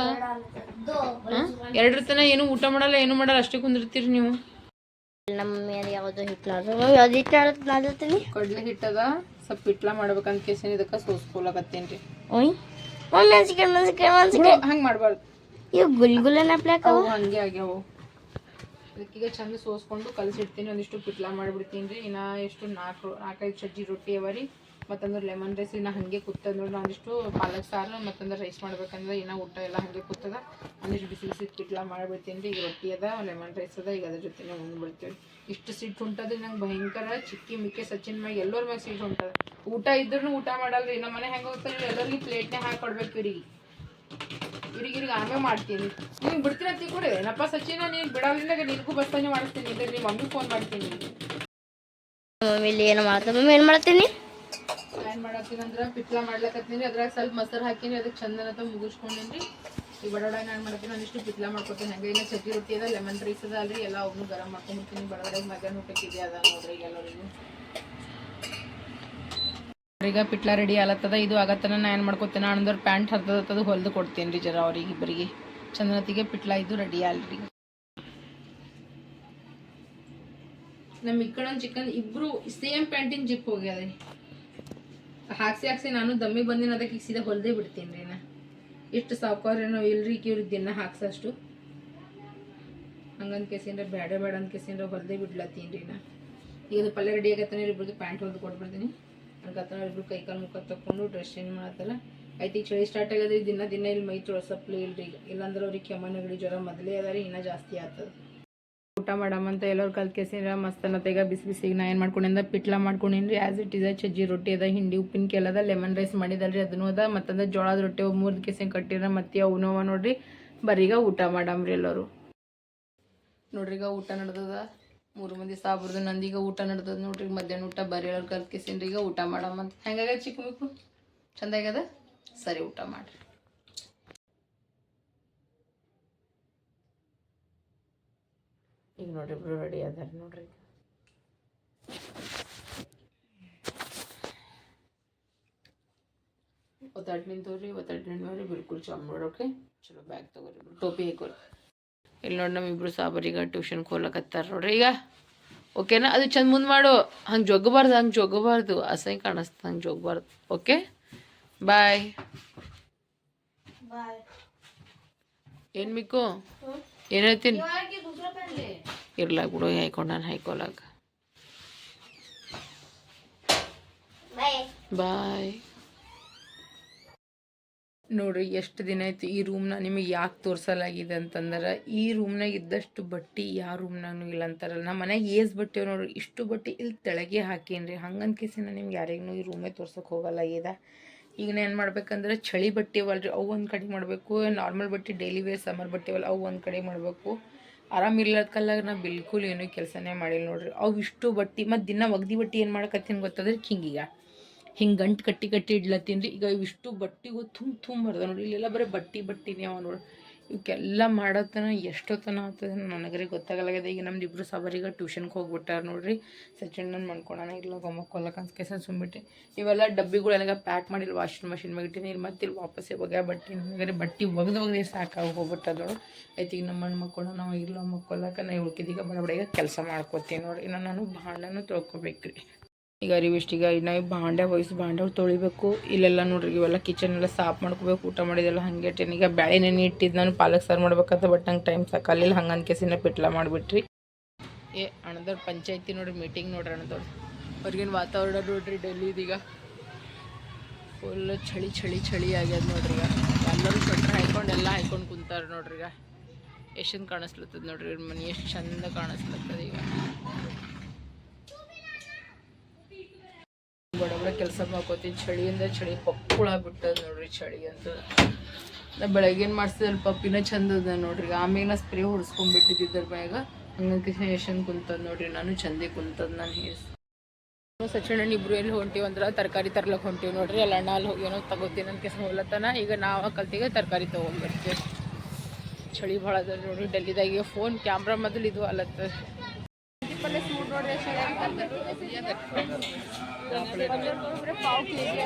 ಎರಡರ ತನ ಏನು ಊಟ ಮಾಡಲ್ಲ ಏನು ಮಾಡಲ್ಲ ಅಷ್ಟೇ ಕುಂದಿರ್ತೀರಿ ನೀವು. ನಮ್ಮ ಯಾವುದು ಕಡ್ಲೆ ಹಿಟ್ಟದ ಸ್ವಲ್ಪ ಹಿಟ್ಲ ಮಾಡ್ಬೇಕಂತ ಕೇಸಿನ ಇದಕ್ಕೆ ಸೋಸ್ಕೊಳಕತ್ತೇನ್ರಿ ಓಯ್. ಹಂಗೆ ಮಾಡ್ಬಾರ್ದು. ಇವು ಗುಲ್ಗುಲನ ಹಂಗೆ ಆಗ್ಯಾವ. ಅದಕ್ಕೀಗ ಚಂದ ಸೋಸ್ಕೊಂಡು ಕಲಸಿಡ್ತೀನಿ, ಒಂದಿಷ್ಟು ಪಿಟ್ಲ ಮಾಡಿಬಿಡ್ತೀನಿ ರೀ ಇನ್ನು ಎಷ್ಟು ನಾಲ್ಕು, ನಾಲ್ಕೈದು ಸಜ್ಜಿ ರೊಟ್ಟಿ ಅವ ರೀ. ಮತ್ತಂದ್ರೆ ಲೆಮನ್ ರೈಸ್ ಇನ್ನು ಹಾಗೆ ಕೂತಂದ್ರೆ ಒಂದಿಷ್ಟು ಪಾಲಕ್ ಸಾರು, ಮತ್ತಂದ್ರೆ ರೈಸ್ ಮಾಡ್ಬೇಕಂದ್ರೆ ಇನ್ನೂ ಊಟ ಎಲ್ಲ ಹಾಗೆ ಕೂತದ ಒಂದಿಷ್ಟು ಬಿಸಿ ಬಿಸಿ ಪಿಟ್ಲ ಮಾಡಿಬಿಡ್ತೀನಿ ರೀ, ಈಗ ರೊಟ್ಟಿ ಅದ ಲೆಮನ್ ರೈಸ್ ಅದ, ಈಗ ಅದ್ರ ಜೊತೆನೇ ಉಂಡ್ಬಿಡ್ತೀವಿ ಇಷ್ಟು ಸಿಟ್ಟು ಹೊಂಟದ್ರಿ ನಂಗೆ ಭಯಂಕರ ಚಿಕ್ಕಿ ಮಿಕ್ಕಿ ಸಚಿನ್ ಮ್ಯಾಗ ಎಲ್ಲರ ಮ್ಯಾಗ ಸಿಟ್ಟು ಹೊಂಟದ ಊಟ ಇದ್ರೂ ಊಟ ಮಾಡಲ್ರಿ ನಮ್ಮ ಮನೆ ಹೆಂಗೆ ಹೋಗ್ತಾರೆ, ಎಲ್ಲರಿಗೂ ಪ್ಲೇಟ್ನೇ ಹಾಕಿ ಕೊಡ್ಬೇಕು ಇವ್ರಿಗೆ. ಇವ್ರಿಗೆ ಇರಿಗೆ ಆಮೇಲೆ ಮಾಡ್ತೀನಿ. ನೀವು ಬಿಡ್ತೀನಿ ಅಂತ ಕೂಡ ಏನಪ್ಪ ಸಚಿನ ನೀನು ಬಿಡೋದ್ರಿಂದ ನಿನಗೂ ಬಸ್ತಾನೆ ಮಾಡಿಸ್ತೀನಿ. ಇದ್ರೆ ನಿಮ್ಮ ಮಮ್ಮಿ ಫೋನ್ ಮಾಡ್ತೀನಿ. ಮಮ್ಮಿಲಿ ಏನು ಮಾಡ್ತೀನಿ ಮಮ್ಮಿ ಏನು ಮಾಡ್ತೀನಿ? ಏನು ಮಾಡತ್ತೀನಿ ಅಂದ್ರೆ ಪಿಟ್ಲ ಮಾಡ್ಲಕತ್ತೀನಿ. ಅದ್ರಾಗ ಸ್ವಲ್ಪ ಮೊಸರು ಹಾಕಿನಿ. ಅದಕ್ಕೆ ಚಂದನ ಅಂತ ಮುಗಿಸ್ಕೊಂಡಿನಿ ಈ ಬಡವಡ ಏನು ಮಾಡ್ತೀನಿ. ಒಂದಿಷ್ಟು ಪಿಟ್ಲ ಮಾಡ್ಕೊತೀನಿ. ಹಂಗೆ ಇಲ್ಲ ಚಟ್ನಿ ರೊಟ್ಟಿ ಅದ ಲೆಮನ್ ರೈಸ್ ಅದ ಅಲ್ರಿ. ಎಲ್ಲ ಅವನು ಗರಂ ಮಾಡ್ಕೊಂಡ್ಬಿಡ್ತೀನಿ ಬಡವಡ ಮಗನ ಊಟಕ್ಕೆ ಇದೆ ಅದ ನೋಡ್ರಿ ಎಲ್ಲರಿಗೂ. ಈಗ ಪಿಟ್ಲ ರೆಡಿ ಆಲತ್ತದ, ಇದು ಆಗತ್ತನ ನಾ ಏನು ಮಾಡ್ಕೊತೇನೆ ಅಣ್ಣದವ್ರು ಪ್ಯಾಂಟ್ ಹರಿದತ್ತದು ಹೊಲ್ದು ಕೊಡ್ತೀನಿ ರೀ ಜರ ಅವ್ರಿಗೆ ಇಬ್ಬರಿಗೆ ಚಂದನತಿಗೆ ಪಿಟ್ಲ ಇದು ರೆಡಿ ಆಲ್ರಿ. ನಮ್ಮ ಇಕ್ಕಡನ್ ಚಿಕನ್ ಇಬ್ರು ಸೇಮ್ ಪ್ಯಾಂಟಿನ ಜಿಪ್ ಹೋಗ್ಯದ ರೀ ಹಾಕ್ಸಿ ಹಾಕ್ಸಿ ನಾನು ದಮ್ಮಿ ಬಂದಿನ ಅದಕ್ಕೆ ಸೀದಾ ಹೊಲ್ದೇ ಬಿಡ್ತೀನಿ ರೀ ನಾ. ಎಷ್ಟು ಸಾವುಕಾರೇನೋ ಇಲ್ರಿ ಇವ್ರ ದಿನ ಹಾಕ್ಸಷ್ಟು. ಹಂಗಂತ ಕೇಸಿಂದ್ರೆ ಬೇಡ ಬೇಡ ಅಂತ ಕೇಸಿಂದ್ರೆ ಹೊಲ್ದೇ ಬಿಡ್ಲತ್ತೀನಿ ರೀ ನಾ. ಈಗ ಪಲ್ಯ ರೆಡಿ ಆಗತ್ತಾನೆ ಇಬ್ರದ್ದು ಪ್ಯಾಂಟ್ ಹೊಲ್ದು ಕೊಟ್ಬಿಡ್ತೀನಿ. ಹಂಗತ್ತನ ಇಬ್ರು ಕೈ ಕಾಲು ಮುಖ ತಕ್ಕೊಂಡು ಡ್ರೆಸ್ ಚೇಂಜ್ ಮಾಡತ್ತಲ್ಲ. ಆಯ್ತು ಚಳಿ ಸ್ಟಾರ್ಟ್ ಆಗದ್ರಿ ದಿನ ದಿನ ಇಲ್ಲಿ ಮೈ ತೊಳಸಪ್ಲಿ ಇಲ್ರಿ. ಇಲ್ಲಾಂದ್ರೆ ಅವ್ರಿಗೆ ಕೆಮ್ಮ ನೆಗಡಿ ಜ್ವರ ಮೊದಲೇ ಅದಾರಿ, ಇನ್ನೂ ಜಾಸ್ತಿ ಆಗ್ತದೆ ಊಟ ಮಾಡಮಂತ ಎಲ್ಲರೂ ಕಲ್ತ್ಕೇಸಿರ ಮಸ್ತ್ ಅನ್ನತ್ತ ಬಿಸಿ ಬಿಸಿಗೆ ನಾ ಏನು ಮಾಡ್ಕೊಂಡಿಂದ ಪಿಟ್ಲ ಮಾಡ್ಕೊಂಡಿನ್ರಿ. ಆ್ಯಸ್ ಇಟ್ ಇಸ್ ಚಜ್ಜಿ ರೊಟ್ಟಿ ಅದ, ಹಿಂಡಿ ಉಪ್ಪಿನಕಾಯಿ ಅದ ಲೆಮನ್ ರೈಸ್ ಮಾಡಿದಲ್ರಿ, ಅದನ್ನೂ ಅದ. ಮತ್ತಂದ್ರೆ ಜೋಳದ ರೊಟ್ಟಿ ಮೂರು ಕೇಸಿನ ಕಟ್ಟಿರ, ಮತ್ತೆ ಅವನು ಅವ ನೋಡ್ರಿ. ಬರೀಗ ಊಟ ಮಾಡಮ್ರಿ ಎಲ್ಲರೂ. ನೋಡ್ರಿ ಈಗ ಊಟ ನಡೆದದ. ಮೂರು ಮಂದಿ ಸಾಬ್ರದ್ದು ನಂದೀಗ ಊಟ ನಡ್ದದ ನೋಡ್ರಿ, ಮಧ್ಯಾಹ್ನ ಊಟ ಬರೀ ಎಲ್ಲರೂ ಕಲ್ತ್ಕೇಸಿನ್ರಿ ಈಗ ಊಟ ಮಾಡಮ್ಮಂತ ಹೆಂಗಾಗ್ಯದ ಚಿಕ್ಕ ಮಿಕ್ಕು? ಚಂದಾಗ್ಯದ? ಸರಿ, ಊಟ ಮಾಡ್ರಿ. ಈಗ ನೋಡ್ರಿ ಇಬ್ರು ರೆಡಿ ಅದಾರ ನೋಡ್ರಿ ಒತ್ತಡ್ ನಿಂತವ್ರಿ ಒತ್ತಾಡ್ ನಿಂತವ್ರಿ ಬಿಲ್ಕುಲ್ ಚಾಮೋಡ್ ಓಕೆ ಚಲೋ ಬ್ಯಾಗ್ ತಗೋರಿ ಟೋಪಿ ಹಾಕೋರಿ. ಇಲ್ಲಿ ನೋಡಿ ನಮ್ಮ ಇಬ್ರು ಸಾಬರೀಗ ಟ್ಯೂಷನ್ ಹೋಲಕತ್ತಾರ ನೋಡ್ರಿ. ಈಗ ಓಕೆನಾ ಅದು ಚಂದ ಮುಂದೆ ಮಾಡು. ಹಂಗೆ ಜೊಗಬಾರ್ದು ಹಂಗೆ ಜೊಗಬಾರ್ದು. ಅಸಹ್ಯ ಕಾಣಿಸ್ತು ಹಂಗೆ ಜೊಗಬಾರ್ದು. ಓಕೆ ಬಾಯ್ ಬಾಯ್ ಏನು ಮಿಕ್ಕು? ಏನು ಹೇಳ್ತೀನಿ? ಇರ್ಲಾಕ ಬಿಡು ಹಾಯ್ಕೊಂಡು ನಾನು ಬಾಯ್ ಬಾಯ್ ನೋಡ್ರಿ, ಎಷ್ಟು ದಿನ ಆಯ್ತು ಈ ರೂಮ್ನ ನಿಮಗೆ ಯಾಕೆ ತೋರಿಸಲಾಗಿದೆ ಅಂತಂದ್ರೆ, ಈ ರೂಮ್ನಾಗ ಇದ್ದಷ್ಟು ಬಟ್ಟೆ ಯಾವ ರೂಮ್ನಾಗೂ ಇಲ್ಲ ಅಂತಾರಲ್ಲ. ನಮ್ಮ ಮನೆಗೆ ಏಸ್ ಬಟ್ಟೆ ನೋಡ್ರಿ, ಇಷ್ಟು ಬಟ್ಟೆ ಇಲ್ಲಿ ತೆಳಗೆ ಹಾಕೀನಿ ಹಂಗಂತ ನಾನು ನಿಮ್ಗೆ ಯಾರಿಗೂ ಈ ರೂಮೇ ತೋರ್ಸೋಕೆ ಹೋಗಲ್ಲ ಇದೆ ಈಗ ಏನು ಮಾಡ್ಬೇಕಂದ್ರೆ, ಚಳಿ ಬಟ್ಟೆ ರೀ ಅವು ಒಂದು ಕಡೆ ಮಾಡಬೇಕು. ನಾರ್ಮಲ್ ಬಟ್ಟೆ ಡೈಲಿ ವೇರ್ ಸಮ್ಮರ್ ಬಟ್ಟೆ ಅವಲ್ಲ ಅವು ಒಂದು ಕಡೆ ಮಾಡಬೇಕು. ಆರಾಮ್ ಇಲ್ಲದ ಕಲ್ಲಾಗ ನಾ ಬಿಲ್ಕುಲ್ ಏನೂ ಕೆಲಸನೇ ಮಾಡಿಲ್ಲ ನೋಡ್ರಿ. ಅವು ಇಷ್ಟು ಬಟ್ಟೆ, ಮತ್ತು ದಿನ ಒಗ್ದಿ ಬಟ್ಟೆ ಏನು ಮಾಡಕತ್ತೀನಿ ಗೊತ್ತಂದ್ರೆ ಹಿಂಗೀಗ ಹಿಂಗೆ ಗಂಟು ಕಟ್ಟಿ ಕಟ್ಟಿ ಇಡ್ಲತ್ತೀನಿ ರೀ. ಈಗ ಇವಿಷ್ಟು ಬಟ್ಟಿಗೂ ತುಂಬ ತುಂಬ ಬರ್ದ ನೋಡಿ ಇಲ್ಲೆಲ್ಲ ಬರೀ ಬಟ್ಟೆ ಬಟ್ಟಿನೇ ಅವ ನೋಡಿ. ಇವಕ್ಕೆಲ್ಲ ಮಾಡೋತನ ಎಷ್ಟೊತ್ತನ ಆಗ್ತದೆ ನನಗರೆ ಗೊತ್ತಾಗಲಾಗಿದೆ ಈಗ ನಮ್ದು ಇಬ್ಬರು ಸಬರಿಗೆ ಟ್ಯೂಷನ್ಗೆ ಹೋಗ್ಬಿಟ್ಟಾರ ನೋಡ್ರಿ. ಸಚಿಣ್ಣನ ಮಾಡ್ಕೊಳೋಣ ಇಲ್ಲ ಕೊಲ್ಲಕ್ಕೆ ಅಂತ ಕೆಸ ಸುಮ್ಬಿಟ್ಟೆ ಇವೆಲ್ಲ ಡಬ್ಬಿಗಳೆಲ್ಲ ಪ್ಯಾಕ್ ಮಾಡಿ ವಾಷಿಂಗ್ ಮಷಿನ್ ಮ್ಯಾಗ ಇಟ್ಟಿನಿ. ಇಲ್ಲಿ ಮತ್ತೆ ಇಲ್ಲಿ ವಾಪಸ್ ಒಗ್ಯ ಬಟ್ಟೆ. ನನಗರೆ ಬಟ್ಟೆ ಒಗ್ದು ಒಗ್ದು ಸಾಕಾಗಿ ಹೋಗ್ಬಿಟ್ಟದ ನೋಡು. ಆಯ್ತು ಈಗ ನಮ್ಮ ಮಣ್ಣು ಮಕ್ಕಳು ನಾವು ಇಲ್ಲ ಮಕ್ಕೊಲ್ಲಕ ನಾ ಉಳ್ಕಿದೀಗ ಬಡ ಕೆಲಸ ಮಾಡ್ಕೋತೀನಿ ನೋಡಿ ಇನ್ನು ನಾನು ಭಾಂಡನೂ ತೊಳ್ಕೊಬೇಕ್ರಿ. ಈಗ ಅರಿವಿಷ್ಟಿಗ ನಾವು ಭಾಂಡೆ ವಯಸ್ಸು ಭಾಂಡೆ ತೊಳಿಬೇಕು. ಇಲ್ಲೆಲ್ಲ ನೋಡ್ರಿ ಇವೆಲ್ಲ ಕಿಚನ್ ಎಲ್ಲ ಸಾಫ್ ಮಾಡ್ಕೋಬೇಕು, ಊಟ ಮಾಡಿದೆಲ್ಲ ಹಾಗೆ ಈಗ ಬ್ಯಾಳೆ ನೆನೆ ಇಟ್ಟಿದ್ದು ನಾನು ಪಾಲಕ್ ಸಾರು ಮಾಡ್ಬೇಕಂತ ಬಟ್ ನಂಗೆ ಟೈಮ್ ಸಾಕಲ್ಲಿಲ್ಲ ಹಂಗೆ ಅನ್ಕೇಸಿನ ಪಿಟ್ಲ ಮಾಡಿಬಿಟ್ರಿ. ಏ, ಅಣ್ಣದವ್ರು ಪಂಚಾಯತಿ ನೋಡ್ರಿ ಮೀಟಿಂಗ್ ನೋಡ್ರಿ ಅಣ್ಣದವ್ರು. ಅವ್ರಿಗೇನು ವಾತಾವರಣ ನೋಡ್ರಿ ಡೆಲ್ಲಿದೀಗ ಫುಲ್ ಚಳಿ ಚಳಿ ಚಳಿ ಆಗ್ಯದ ನೋಡ್ರಿ ಈಗ. ಎಲ್ಲರೂ ಸ್ವೆಟ್ರ್ ಹಾಯ್ಕೊಂಡು ಎಲ್ಲ ಹಾಕೊಂಡು ಕುಂತಾರ ನೋಡ್ರಿ ಈಗ. ಎಷ್ಟು ಕಾಣಿಸ್ಲತ್ತದ ನೋಡ್ರಿ ಇವ್ರ ಮನೆ, ಎಷ್ಟು ಚಂದ ಕಾಣಿಸ್ಲತ್ತದ ಈಗ. ಬಡ ಬಡ ಕೆಲಸ ಮಾಡ್ಕೋತೀನಿ ಚಳಿಯಿಂದ ಚಳಿ ಪಕ್ಕುಳ ಬಿಟ್ಟದ ನೋಡ್ರಿ ಚಳಿ ಅಂತ. ನಾ ಬೆಳಗ್ಗೆ ಮಾಡಿಸಿದಲ್ಲಿ ಪಪ್ಪಿನ ಚಂದ ಅದ ನೋಡ್ರಿ, ಆಮೇಲೆ ನಾ ಸ್ಪ್ರೇ ಹೊಡ್ಸ್ಕೊಂಡ್ಬಿಟ್ಟಿದ್ದಿದ್ರ ಮ್ಯಾಗ. ಯಶನ್ ಕುಂತದ ನೋಡ್ರಿ, ನಾನು ಚಂದಿ ಕುಂತದ ನಾನು ಹೇಸ್ ಸಚಿನ್ ಇಬ್ರು ಎಲ್ಲಿ ಹೊಂಟೀವಿ ಅಂದ್ರೆ ತರಕಾರಿ ತರ್ಲಕ್ಕೆ ಹೊಂಟೀವಿ ನೋಡ್ರಿ ಎಲ್ಲ ಅಣ್ಣ ಅಲ್ಲಿ ಹೋಗಿ ಏನೋ ತಗೋತೀನಿ ಅಂತ ಕೆಸ ಹೋಗ್ಲತ್ತಾನ, ಈಗ ನಾವು ಕಲ್ತಿಗೆ ತರಕಾರಿ ತೊಗೊಂಡ್ಬರ್ತೀವಿ ಚಳಿ ಭಾಳ ಅದ ನೋಡ್ರಿ, ಡೆಲ್ಲಿದಾಗ ಫೋನ್ ಕ್ಯಾಮ್ರಾ ಮೊದಲು ಇದು ಅಲ್ಲತ್ತ. ಪಲ್ಲೆ ಸೂಟ್ ನೋಡ್ರಿ ಪಾವ್ ಕೆ ಜಿ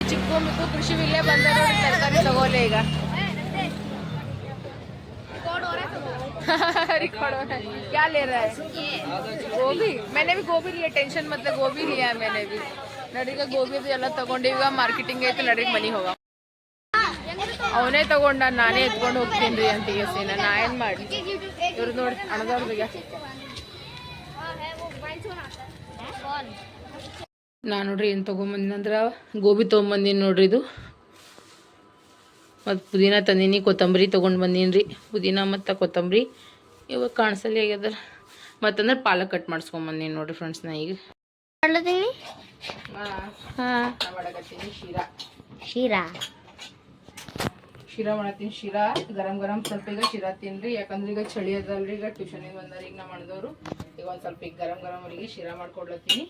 ಚಿಕ್ಕು ಮಿಕ್ಕು ಕೃಷಿ ಇಲ್ಲೇ ಬಂದ ನೋಡಿ ತರಕಾರಿ ತಗೋಲೆ ಈಗ रिकॉर्ड हो रहा है क्या ले रहा है ಗೋಬಿ मैंने भी ಗೋಬಿ लिया टेंशन मतलब ಗೋಬಿ लिया है मैंने भी ನಡಿಗ ಗೋಬಿ ಅದು ಎಲ್ಲ ತಗೊಂಡು ಈಗ ಮಾರ್ಕೆಟಿಂಗ್ ಐತೆ ನಡಿಗೆ ಮನೆಗೆ ಹೋಗ ಅವನೇ ತಗೊಂಡ ನಾನೇ ಎತ್ಕೊಂಡು ಹೋಗ್ತೀನಿ ರೀ ಅಂತ ಈಗ ಸೀನ ನಾ ಏನ್ ಮಾಡಿ ಇವ್ರು ನೋಡಿ ಅಣದವ್ರಿಗೆ ನಾ ನೋಡ್ರಿ ಏನು ತೊಗೊಂಬಂದಿನಿ ಅಂದ್ರೆ ಗೋಬಿ ತೊಗೊಂಬಂದಿನಿ ನೋಡ್ರಿ ಇದು ಮತ್ತು ಪುದೀನ ತಂದೀನಿ ಕೊತ್ತಂಬರಿ ತೊಗೊಂಡು ಬಂದೀನಿ ರೀ ಪುದೀನ ಮತ್ತು ಕೊತ್ತಂಬರಿ ಇವಾಗ ಕಾಣಿಸಲಿ ಆಗ್ಯದ ಮತ್ತಂದ್ರೆ ಪಾಲಕ್ ಕಟ್ ಮಾಡಿಸ್ಕೊಂಬಂದಿ ನೋಡ್ರಿ ಫ್ರೆಂಡ್ಸ್ ನಾ ಈಗ. ಶೀರಾ ಶಿರಾ. ಶಿರಾ ಮಾಡತ್ತೀನಿ ಶಿರಾ. ಗರಂ ಗರಂ ಸ್ವಲ್ಪ ಈಗ ಶಿರಾ ತಿನ್ರಿ. ಯಾಕಂದ್ರೆ ಈಗ ಚಳಿ ಅದಲ್ರಿ ಈಗ ಟ್ಯೂಷನಿಗೆ ಬಂದಾರ ಈಗ ನಾ ಮಾಡಿದವರು. ಈಗ ಒಂದು ಸ್ವಲ್ಪ ಈಗ ಗರಂ ಗರಂ ಅವರಿಗೆ ಶಿರಾ ಮಾಡ್ಕೊಡ್ಲತ್ತೀನಿ.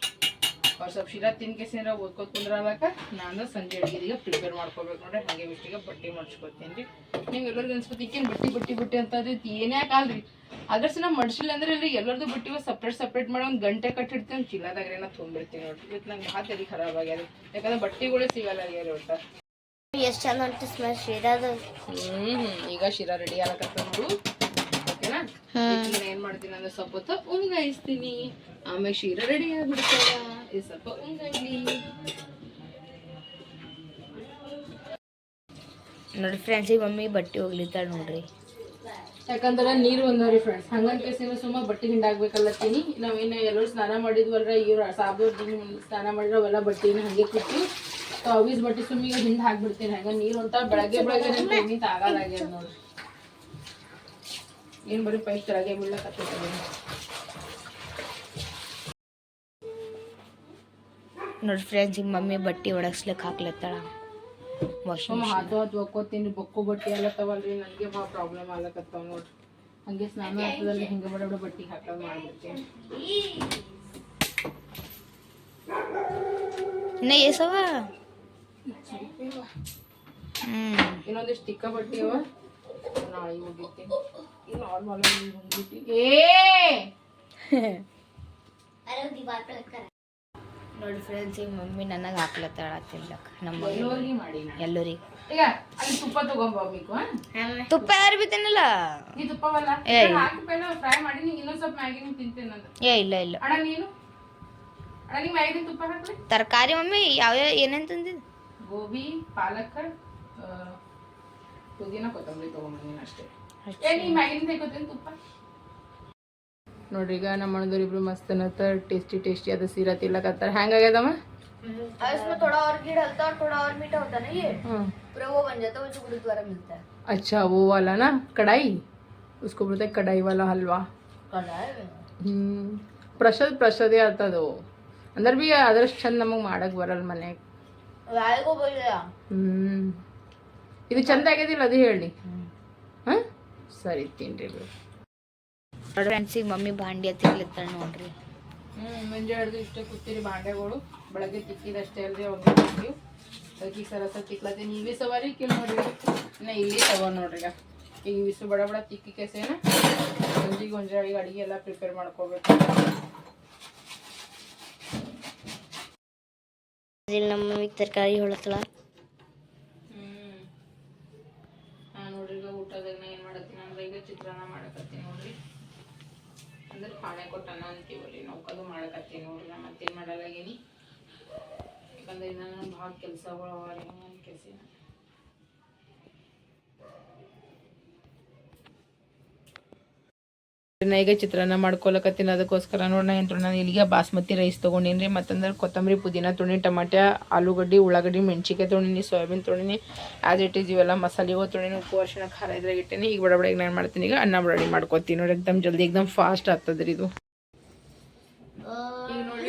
ಅವ್ರು ಸ್ವಲ್ಪ ಶಿರಾ ತಿನ್ಕೇಸಿನ ಓದ್ಕೋತ ಕುಂದ್ರಲಕ್ಕ ನಾನು ಸಂಜೆ ಅಡುಗೆಗೆ ಪ್ರಿಪೇರ್ ಮಾಡ್ಕೋಬೇಕು ನೋಡ್ರಿ. ಹಾಗೆ ಇಷ್ಟಿಗೆ ಬಟ್ಟೆ ಮಡ್ಸ್ಕೊತೀನಿ ರೀ. ನಿಮ್ಗೆ ಎಲ್ಲರಿಗೂ ಅನ್ಸ್ಕೊತಿ ಈಕೇನು ಬಟ್ಟಿ ಬಟ್ಟಿ ಬಟ್ಟಿ ಅಂತ ಏನೇ ಕಾಲ್ರಿ ಅದ್ರ ಸಹ ನಾವು ಮಡ್ಸಿಲ್ಲ ಅಂದ್ರೆ ಇಲ್ಲಿ ಎಲ್ಲರದು ಬಿಟ್ಟಿವ ಸಪ್ರೇಟ್ ಸಪ್ರೇಟ್ ಮಾಡಿ ಒಂದು ಗಂಟೆ ಕಟ್ಟಿಡ್ತೀನಿ. ಚೀಲದಾಗ ನಾ ತುಂಬಿರ್ತೀನಿ ನೋಡ್ರಿ. ಇವತ್ತು ನಂಗೆ ಹಾತ್ ಎಲ್ಲಿ ಖರಾಬ್ ಆಗ್ಯಾದ. ಯಾಕಂದ್ರೆ ಬಟ್ಟೆಗಳೇ ಸಿಗಲ್ಲ ಆಗ್ಯಾರ ಒಟ್ಟ ಎಷ್ಟು ಚಂದ ಉಂಟು ಸ್ಮೆಲ್ ಶಿರಾದು ಹ್ಮ್ ಈಗ ಶಿರಾ ರೆಡಿ ಆಗಕತ್ತ ನೋಡು. ಓಕೆನಾ? ಏನ್ ಮಾಡ್ತೀನಿ ಅಂದ್ರೆ ಸ್ವಲ್ಪ ಹೊತ್ತು ಉಂಗಾಯಿಸ್ತೀನಿ ಆಮೇಲೆ ಶಿರಾ ರೆಡಿ ಆಗ್ಬಿಡ್ತಾವ ಉಂಗಾಯ್ಲಿ ನೋಡಿ ಫ್ರೆಂಡ್ಸ್ ಈಗ ಮಮ್ಮಿ ಬಟ್ಟೆ ಹೋಗ್ಲಿತ್ತಾಳ ನೋಡ್ರಿ. ಯಾಕಂದ್ರೆ ನೀರು ಒಂದವ್ರಿ ಫ್ರೆಂಡ್ಸ್ ಹಂಗಂತ ಕೇಸಿನ ಸುಮ್ಮ ಬಟ್ಟೆ ಹಿಂಡಾಗ್ಬೇಕಲ್ಲತ್ತೀನಿ ನಾವೇನು ಎಲ್ಲರೂ ಸ್ನಾನ ಮಾಡಿದ್ವಲ್ರ ಇವ್ರು ಸಾಬು ಸ್ನಾನ ಮಾಡಿದ್ರೆ ಅವೆಲ್ಲ ಬಟ್ಟೆನ ಹಂಗೆ ಕುಟ್ಟಿ ಅವೀಸ್ ಬಟ್ಟೆ ಸುಮ್ಮಿಗೆ ಹಿಂಡ್ ಹಾಕ್ಬಿಡ್ತೀನಿ. ಹಂಗ ನೀರು ಅಂತ ಬೆಳಗ್ಗೆ ಬೆಳಗ್ಗೆ ಆಗಲ್ಲಾಗ್ಯದ ನೋಡ್ರಿ. ಏನು ಬರೀ ಪೈಪ್ ತೆಳಗೆ ಬೀಳಕತ್ತೈತಿ ನೋಡಿ ಫ್ರೆಂಡ್ಸ್ ಈಗ ಮಮ್ಮಿ ಬಟ್ಟೆ ಒಣಗಿಸ್ಲಿಕ್ಕೆ ಹಾಕ್ಲತ್ತಾಳ ವಾಷಿಂಗ್ ಸುಮ್ಮ ಹಾತು ಹಾತು ಒಕ್ಕೋತೀನಿ ಬೊಕ್ಕು ಬಟ್ಟೆ ಎಲ್ಲ ತವಲ್ರಿ ನನಗೆ ಭಾಳ ಪ್ರಾಬ್ಲಮ್ ಆಗ್ಲಕತ್ತಾವ ನೋಡ್ರಿ ಹಂಗೆ ಸ್ನಾನ ಆಗ್ತದಲ್ಲಿ ಹಿಂಗೆ ಬಡ ಬಡ ಬಟ್ಟೆ ಹಾಕೋದು ಮಾಡ್ಬಿಡ್ತೀನಿ ಇನ್ನ ಏಸವ ಹ್ಮ್ ಇನ್ನೊಂದಿಷ್ಟು ತಿಕ್ಕ ಬಟ್ಟೆ ಅವ ನಾಳೆ ಹೋಗಿರ್ತೀನಿ ಈಗ ನಾರ್ಮಲ್ ಹೋಗಿರ್ತೀನಿ ಏ ನೋಡಿ ಫ್ರೆಂಡ್ಸ್ ಈಗ ಮಮ್ಮಿ ನನಗೆ ಹಾಕ್ಲತ್ತಾಳ ತಿನ್ಲಕ್ ನಮ್ಮ ಎಲ್ಲೋರ್ಗಿ ಈಗ ಅಲ್ಲಿ ತುಪ್ಪ ತಗೊಂಬೋಗ್ಬೇಕು ತುಪ್ಪ ಯಾರು ಬಿತ್ತೇನಲ್ಲ? ನೀ ತುಪ್ಪವಲ್ಲ? ಏ. ಹಾಕಿ ಪೈಲ ಫ್ರೈ ಮಾಡಿ ನೀ ಇನ್ನೊಂದ್ ಸ್ವಲ್ಪ ಮ್ಯಾಗಿ ನೀನು ತಿಂತೇನೆ ಅಂತ ಏ ಇಲ್ಲ ಇಲ್ಲ. ಅಣ್ಣ ನೀನು? ಅಣ್ಣ ನೀ ಮ್ಯಾಗಿ ತುಪ್ಪ ಹಾಕ್ಲಿ. ತರಕಾರಿ ಮಮ್ಮಿ ಯಾವ್ಯಾವ ಏನೇನು ತಂದಿದ್ದು ಗೋಬಿ ಪಾಲಕ್ ಆ, ಪುದೀನ ಕೊತ್ತಂಬರಿ ತಗೊಂಬಂದಿನ ಅಷ್ಟೇ. ಏ ನೀ ಮ್ಯಾಗಿನ ತೆಗೋತೀನಿ ತುಪ್ಪ. ನೋಡ್ರಿ ಈಗ ನಮ್ಮ ಅಣ್ಣದವ್ರು ಇಬ್ರು ಮಸ್ತ್ ಅನ್ನತ್ತ ಟೇಸ್ಟಿ ಟೇಸ್ಟಿ ಅದ ಸೀರಾ ತಿಲ್ಲಕತ್ತಾರ ಹೆಂಗ್ ಆಗ್ಯದಮ್ಮ इसमें थोड़ा और घी डलता है और थोड़ा और मीठा होता है ना ये हम्म पूरा वो बन जाता है वो जो गुरुद्वारा मिलता है अच्छा वो वाला ना कढ़ाई उसको बोलते हैं कढ़ाई वाला हलवा कढ़ाई ಹ್ಮ್ ಪ್ರಸಾದ್ ಪ್ರಸಾದೇ ಆಗ್ತದು ಅಂದ್ರೆ ಬಿ ಅದ್ರಷ್ಟು ಚಂದ ನಮಗೆ ಮಾಡಕ್ ಬರಲ್ಲ ಮನ್ಯಾಗ राय को बोल गया ಹ್ಮ್ ಇದು ಚಂದ ಆಗ್ಯದಿಲ್ಲ ಅದು ಹೇಳಿ ಹಾ ಸರಿ ತಿನ್ರಿ ಬಿಡು ಫ್ರೆಂಡ್ಸ್ ಈಗ ಮಮ್ಮಿ ಭಾಂಡಿ ತಿಕ್ಲಿತ್ತಾಳ ನೋಡ್ರಿ. ಹ್ಮ್ ಮುಂಜಾನೆ ಹಿಡ್ದು ಇಷ್ಟೇ ಕೂತೀರಿ ಬಾಂಡೆಗಳು. ಬೆಳಗ್ಗೆ ತಿಕ್ಕಿದಷ್ಟೇ ಅಲ್ರಿ ಅವ್ರಿಗೆ ಅದಕ್ಕೆ ಸರಸ ತಿಕ್ಲತ್ತೀನಿ ನೀವೇ ಸವಾರಿ ಕಿಲ್ ನೋಡ್ರಿ. ಇನ್ನ ಇಲ್ಲಿ ತಗೋ ನೋಡ್ರಿ ಈಗ. ಈಗ ಇವಿಸು ಬಡ ಬಡ ತಿಕ್ಕಿ ಕೆಸೇನ ಸಂಜಿಗೆ ಒಂಜಾಳಿಗೆ ಅಡಿಗೆ ಎಲ್ಲ ಪ್ರಿಪೇರ್ ಮಾಡ್ಕೋಬೇಕು. ಇಲ್ಲಿ ನಮ್ಮ ತರಕಾರಿ ಹೊಳತ್ತಳ ಹ್ಮ್ ನಾ ನೋಡ್ರಿ ಈಗ ಊಟದಾಗ ನಾ ಏನ್ ಮಾಡತ್ತೀನಿ ಅಂದ್ರೆ ಈಗ ಚಿತ್ರಾನ್ನ ಮಾಡಕತ್ತೀನಿ ನೋಡ್ರಿ ಅಂದ್ರೆ ಪಾಣೆ ಕೊಟ್ಟನ ಅಂತೀವಲ್ರಿ ನಾವು ಅದು ಮಾಡಕತ್ತೀನಿ ನೋಡ್ರಿ ನಾ ಮತ್ತೇನು ಮಾಡಲಾಗೇನಿ? ಯಾಕಂದ್ರೆ ನನ್ನ ಭಾಳ ಕೆಲಸಗಳು ಅವ ರೀ ಕೆಲಸ ಈಗ ಚಿತ್ರಾನ್ನ ಮಾಡ್ಕೊಳಕತ್ತೀನಿ, ಅದಕ್ಕೋಸ್ಕರ ನೋಡಿ ನಾ ಏನು ನಾನು ಇಲ್ಲಿಗೆ ಬಾಸ್ಮತಿ ರೈಸ್ ತೊಗೊಂಡಿನಿ ಮತ್ತಂದ್ರೆ ಕೊತ್ತಂಬರಿ ಪುದೀನ ತೊಗೊಂಡಿ ಟಮಾಟ್ಯ ಆಲೂಗಡ್ಡಿ, ಉಳ್ಳಾಗಡ್ಡಿ ಮೆಣಸಿಕಾಯಿ ತೊಗೊಂಡಿನಿ, ಸೋಯಾಬೀನ್ ತೊಗೊಂಡಿನಿ ಆ್ಯಸ್ ಇಟ್ ಈಸ್ ಇವೆಲ್ಲ ಮಸಾಲೆಗೂ ತೊಗೊಂಡಿನಿ, ಉಪ್ಪು ಅರ್ಶಿನ ಖಾರ ಇದ್ರಾಗ ಇಟ್ಟೀನಿ, ಈಗ ಬಡಬಡಿಗೆ ಬಡ ನಾನು ಮಾಡ್ತೀನಿ, ಈಗ ಅನ್ನ ರೆಡಿ ಮಾಡ್ಕೊತೀನಿ ನೋಡಿ, ಎಕ್ದಮ್ ಜಲ್ದಿ, ಎಕ್ದಮ್ ಫಾಸ್ಟ್ ಆಗ್ತದ್ರಿ ಇದು.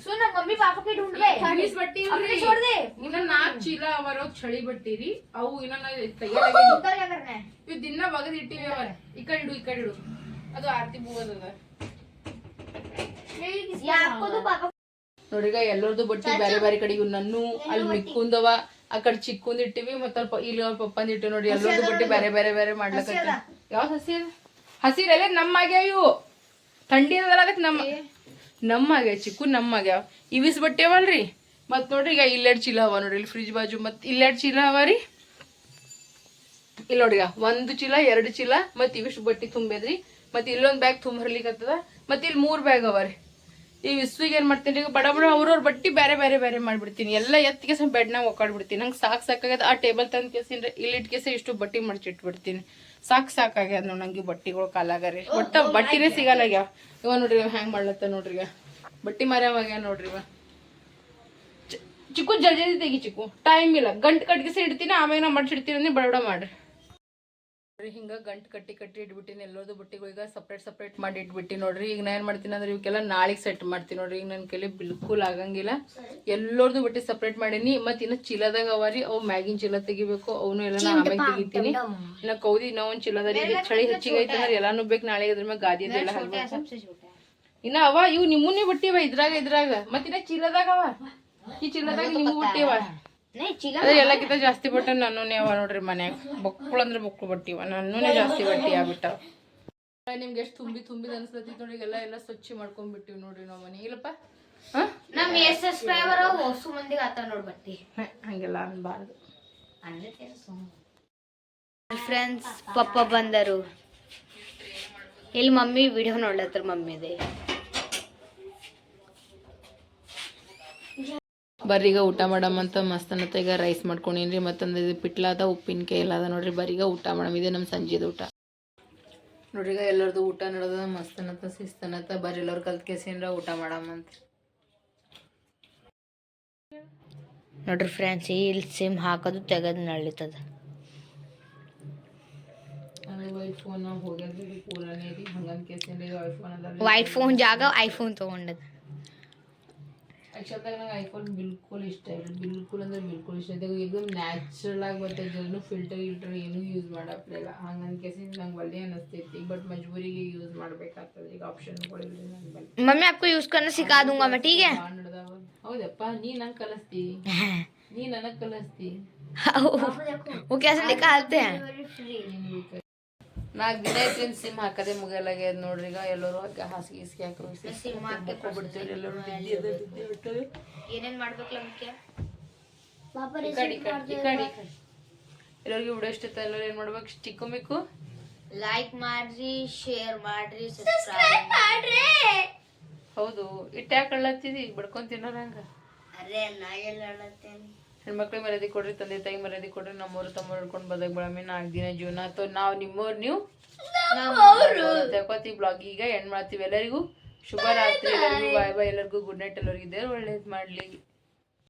सुन ना मम्मी पापा के ढूंढ रहे ಇಂಗ್ಲಿಷ್ ಬಟ್ಟಿ अपने छोड़ दे ಇನ್ನ ನಾಲ್ಕು ಚೀಲ ಅವರ ಚಳಿ ಬಟ್ಟಿರಿ ಅವು ಇನ್ನ ನಾ ತೆಗಿಯಲಾಗಿ उनका क्या करना है ಇವ್ ದಿನ ಬಗದ್ ಇಟ್ಟಿವಿ ಅವರ ಈ ಕಡೆ ಇಡು ಈ ಕಡೆ ಇಡು ಅದು ಆರತಿ ಬೂವದ ये आपको तो पापा ನೋಡ್ರಿಗ ಎಲ್ಲರದು ಬಟ್ಟಿ ಬೇರೆ ಬೇರೆ ಕಡೆ ಇವ್ ನನ್ನು ಅಲ್ಲಿ ಮಿಕ್ಕುಂದವ ಆ ಕಡೆ ಚಿಕ್ಕುಂದ್ ಇಟ್ಟಿವಿ ಮತ್ತ ಅಲ್ಲಿ ಪ- ಇಲ್ಲಿ ಅವ್ರ ಪಪ್ಪಂದ್ ಇಟ್ಟಿವಿ ನೋಡಿ ಎಲ್ಲರದು ಬಟ್ಟಿ ಬೇರೆ ಬೇರೆ ಬೇರೆ ಮಾಡ್ಲಕತ್ತ ಯಾವ ಹಸಿ ಅದ ಹಸಿರಲ್ಲೇ ನಮ್ಮ ಆಗ್ಯಾವ ಇವು ಥಂಡಿ ಅದಲ್ಲ ಅದಕ್ಕೆ ನಮ್ಮ ನಮ್ಮ ಆಗ್ಯಾವ ಚಿಕ್ಕು ನಮ್ಮ ಆಗ್ಯಾವ ಇವಿಸ್ ಬಟ್ಟೆ ಅವಲ್ರಿ? ಮತ್ತು ನೋಡ್ರಿ, ಈಗ ಇಲ್ಲೆರಡು ಚೀಲ ಅವ ನೋಡ್ರಿ, ಇಲ್ಲಿ ಫ್ರಿಜ್ ಬಾಜು ಮತ್ತು ಇಲ್ಲೆರಡು ಚೀಲ ಅವ ರೀ. ಇಲ್ಲಿ ನೋಡ್ರಿ ಒಂದು ಚೀಲ, ಎರಡು ಚೀಲ, ಮತ್ತು ಇವಿಷ್ಟು ಬಟ್ಟೆ ತುಂಬೇದ್ರಿ. ಮತ್ ಇಲ್ಲೊಂದು ಬ್ಯಾಗ್ ತುಂಬರ್ಲಿಕ್ಕತ್ತದ ಮತ್ತು ಮತ್ ಇಲ್ಲಿ ಮೂರ್ ಬ್ಯಾಗ್ ಅವ ರೀ. ಈ ವಿಸ್ವಿಗೆ ಏನು ಮಾಡ್ತೀನಿ ಈಗ? ಬಡ ಬಡ ಅವ್ರವ್ರ ಬಟ್ಟಿ ಬೇರೆ ಬೇರೆ ಬೇರೆ ಮಾಡಿಬಿಡ್ತೀನಿ. ಎಲ್ಲ ಎತ್ತಿಗೆ ಸಹ ಬೆಡ್ನಾಗ ಒಕ್ಕಾಡ್ಬಿಡ್ತೀನಿ. ನಂಗೆ ಸಾಕ್ ಸಾಕಾಗ್ಯದ ಆ ಟೇಬಲ್ ತಂದು ಕೇಸಿನ ಇಲ್ಲಿ ಇಟ್ಕೆಸ ಇಷ್ಟು ಬಟ್ಟಿ ಮಡ್ಚಿಟ್ಬಿಡ್ತೀನಿ. ಸಾಕ್ ಸಾಕಾಗ್ಯದ ನೋಡ್ ನಂಗೆ ಬಟ್ಟಿಗಳು ಕಾಲಾಗರಿ. ಒಟ್ಟ ಬಟ್ಟಿನೇ ಸಿಗಲ್ಲಾಗ್ಯಾವ ಇವ ನೋಡ್ರಿ ಹ್ಯಾಂಗ್ ಮಾಡ್ಲತ್ತ ನೋಡ್ರಿ ಬಟ್ಟಿ ಮರ್ಯಾವಾಗ್ಯ ನೋಡ್ರಿ ಇವ. ಚಿಕ್ಕು ಜಲ್ದಿ ಜಲ್ದಿ ತೆಗಿ ಚಿಕ್ಕು. ಟೈಮ್ ಇಲ್ಲ. ಗಂಟು ಕಟ್ಗಿಸಿ ಇಡ್ತೀನಿ ಆಮೇಲೆ ನಾ ಮಡ್ಚಿಡ್ತೀನಿ ಅಂದ್ರೆ ಬಡ ಮಾಡ್ರಿ. ಹಿಂಗ ಗಂಟು ಕಟ್ಟಿ ಕಟ್ಟಿ ಇಟ್ಬಿಟ್ಟಿನಿ ಎಲ್ಲರದು ಬಟ್ಟಿಗಳು ಈಗ ಸಪ್ರೇಟ್ ಸಪ್ರೇಟ್ ಮಾಡಿ ಇಟ್ಬಿಟ್ಟು ನೋಡ್ರಿ. ಈಗ ನಾ ಏನ್ ಮಾಡ್ತೀನಿ ಅಂದ್ರೆ ಇವಕ್ಕೆಲ್ಲ ನಾಳೆಗೆ ಸೆಟ್ ಮಾಡ್ತೀನಿ ನೋಡ್ರಿ. ಈಗ ನನ್ನ ಕೈಲಿ ಬಿಲ್ಕುಲ್ ಆಗಂಗಿಲ್ಲ. ಎಲ್ಲರದು ಬುಟ್ಟಿ ಸಪ್ರೇಟ್ ಮಾಡೀನಿ. ಮತ್ತೆ ಇನ್ನ ಚೀಲದಾಗ ಅವರಿ ಅವು ಮ್ಯಾಗಿನ ಚೀಲ ತೆಗಿಬೇಕು. ಅವನು ಎಲ್ಲ ನಾ ಆಮೇಲೆ ತೆಗಿತೀನಿ. ಇನ್ನ ಕೌದಿ ಇನ್ನೂ ಒಂದ್ ಚೀಲದಾರಿ ಚಳಿ ಹೆಚ್ಚಿಗೆ ಐತೆ ಅಂದ್ರೆ ಎಲ್ಲಾನು ಬೇಕು ನಾಳೆ ಅದ್ರ ಮೇಲೆ ಗಾದಿ ಅದೆಲ್ಲ ಹಾಕ್ಬೇಕು. ಇನ್ನ ಅವ ಇವು ನಿಮ್ಮನ್ನೇ ಬಿಟ್ಟಿವ ಇದ್ರಾಗ ಇದ್ರಾಗ. ಮತ್ತಿನ್ನ ಚೀಲದಾಗ ಅವ. ಈ ಚೀಲದಾಗ ನಿಮ್ಗೆ ಬಟ್ಟಿವ. ಎಲ್ಲಕ್ಕಿಂತ ಜಾಸ್ತಿ ಬಟ್ಟೆ ನನ್ನೂನೇ ಅವ ನೋಡ್ರಿ ಮನ್ಯಾಗ. ಬೊಕ್ಕಳು ಅಂದ್ರೆ ಬೊಕ್ಕಳು ಬಟ್ಟಿವ ನನ್ನೂನೇ ಜಾಸ್ತಿ ಬಟ್ಟಿ ಆಗ್ಬಿಟ್ಟಾವ ನಿಮ್ಗೆ ಎಷ್ಟು ತುಂಬಿ ತುಂಬಿದ ಅನ್ಸತಿ ನೋಡಿ ಎಲ್ಲ ಎಲ್ಲ ಸ್ವಚ್ಛ ಮಾಡ್ಕೊಂಡ್ಬಿಟ್ಟಿವಿ ನೋಡ್ರಿ ನಾವು ಮನೆ. ಇಲ್ಲಪ್ಪ? ಹಾ? ನಮ್ ಎಸ್ ಸಬ್ಸ್ಕ್ರೈಬರ್ ಹೊಸ ಮಂದಿಗೆ ಆತ ನೋಡ್ ಬಟ್ಟಿ. ಹಂಗೆಲ್ಲ ಅನ್ಬಾರ್ದು. ಫ್ರೆಂಡ್ಸ್ ಪಪ್ಪ ಬಂದರು. ಇಲ್ಲಿ ಮಮ್ಮಿ ವಿಡಿಯೋ ನೋಡ್ಲತ್ತರ ಮಮ್ಮಿದೆ. ಬರ್ರಿ ಈಗ ಊಟ ಮಾಡಮಂತ ಮಸ್ತ್ ಅನ್ನತ್ತ ಈಗ ರೈಸ್ ಮಾಡ್ಕೊಂಡೇನ್ರಿ ಮತ್ತೊಂದು ಇದು ಪಿಟ್ಲ ಅದ ಉಪ್ಪಿನಕಾಯಿ ಎಲ್ಲ ಅದ ನೋಡ್ರಿ ಬರೀಗ ಊಟ ಮಾಡಮ್. ಇದೆ ನಮ್ಮ ಸಂಜೆದ ಊಟ. ನೋಡ್ರಿಗ ಎಲ್ಲರದು ಊಟ ನಡೆದ ಮಸ್ತ್ ಅನ್ನತ್ತ ಶಿಸ್ತ್ ಅನ್ನತ್ತ ಬರ್ರಿ ಎಲ್ಲರೂ ಕಲ್ತ್ ಊಟ ಮಾಡಮಂತ ನೋಡ್ರಿ ಫ್ರೆಂಡ್ಸ್ ಇಲ್ಲಿ ಸಿಮ್ ಹಾಕೋದು ತೆಗೆದು ನಳಿತದ. ವೈಟ್ ಫೋನ್ ಜಾಗ ಐಫೋನ್ ತಗೊಂಡದ. ಆಕ್ಚುಲ್ದಾಗ ನಂಗೆ ಐಫೋನ್ ಬಿಲ್ಕುಲ್ ಇಷ್ಟ ಇಲ್ಲ ಬಿಲ್ಕುಲ್ ಅಂದ್ರೆ ಬಿಲ್ಕುಲ್ ಇಷ್ಟ ಇದೆ एकदम ನ್ಯಾಚುರಲ್ ಆಗಿ ಬರ್ತೈತೆ ಏನು ಫಿಲ್ಟರ್ ಗಿಲ್ಟರ್ ಏನು ಯೂಸ್ ಮಾಡಪ್ಲಿಲ್ಲ ಹಂಗಂತ ಕೇಸಿ ನಂಗೆ ಒಳ್ಳೆ ಅನಿಸ್ತೈತಿ ಬಟ್ ಮಜ್ಬೂರಿಗೆ ಯೂಸ್ ಮಾಡ್ಬೇಕಾಗ್ತದೆ ಈಗ ಆಪ್ಷನ್ಗಳಿಲ್ಲ ನನ್ನ ಬಳಿ मम्मी आपको यूज करना सिखा दूंगा मैं ठीक है ಭಾಳ ನಡ್ದಾವ ಹೌದಪ್ಪ ನೀ ನಂಗೆ ಕಲಿಸ್ತಿ ನೀ ನನಗೆ ಕಲಿಸ್ತಿ वो कैसे निकालते हैं ನಾಲ್ಕು ದಿನ ಐತಿನ ಸಿಮ್ ಹಾಕದೆ ಮುಗಿಯಲಾಗ್ಯದ ನೋಡ್ರಿ ಈಗ ಎಲ್ಲರೂ ಹಾಕಿ ಹಾಸಿಗೆ ಗೀಸಿಗೆ ಹಾಕಿ ಬಿಡ್ತೀವಿ ಎಲ್ಲರೂ ಏನೇನ್ ಮಾಡ್ಬೇಕಲ್ಲ ಮುಖ್ಯ? ಈ ಕಡಿ ಕಡಿ ಎಲ್ಲರಿಗೂ ವಿಡಿಯೋ ಇಷ್ಟ? ಎಲ್ಲರೂ ಏನ್ ಮಾಡ್ಬೇಕು? ಚಿಕ್ಕು ಮಿಕ್ಕು? ಲೈಕ್ ಮಾಡ್ರಿ ಶೇರ್ ಮಾಡ್ರಿ ಸಬ್ಸ್ಕ್ರೈಬ್ ಮಾಡ್ರಿ. ಹೌದು ಇಟ್ಟ ಯಾಕೆ ಕಳ್ಳತ್ತಿದಿ ಬಡ್ಕೊಂಡ್ ತಿನ್ನೋರಂಗ ಹಂಗ? ಅರೆ ನಾ ಎಲ್ಲ ಹೇಳತ್ತೇನೆ ಹೆಣ್ಮಕ್ಳಿಗೆ ಮರ್ಯಾದೆ ಕೊಡ್ರಿ ತಂದೆ ತಾಯಿ ಮರ್ಯಾದೆ ಕೊಡ್ರಿ ನಮ್ಮವ್ರು ತಮ್ಮವ್ರು ಹಿಡ್ಕೊಂಡು ಬದಕ್ ಬಳಮಿ ನಾಲ್ಕು ದಿನ ಜೀವನ. ಅಥವಾ ನಾವು ನಿಮ್ಮವ್ರು ನೀವು ತಗೋತಿ ಬ್ಲಾಗ್ ಈಗ ಎಂಡ್ ಮಾಡ್ತೀವಿ ಎಲ್ಲರಿಗೂ. ಶುಭ ರಾತ್ರಿ ಎಲ್ಲರಿಗೂ. ಬಾಯ್ ಬಾಯ್ ಎಲ್ಲರಿಗೂ. ಗುಡ್ ನೈಟ್ ಎಲ್ಲರಿಗೂ. ಇದ್ದೇವೆ ಒಳ್ಳೇದು ಮಾಡ್ಲಿ.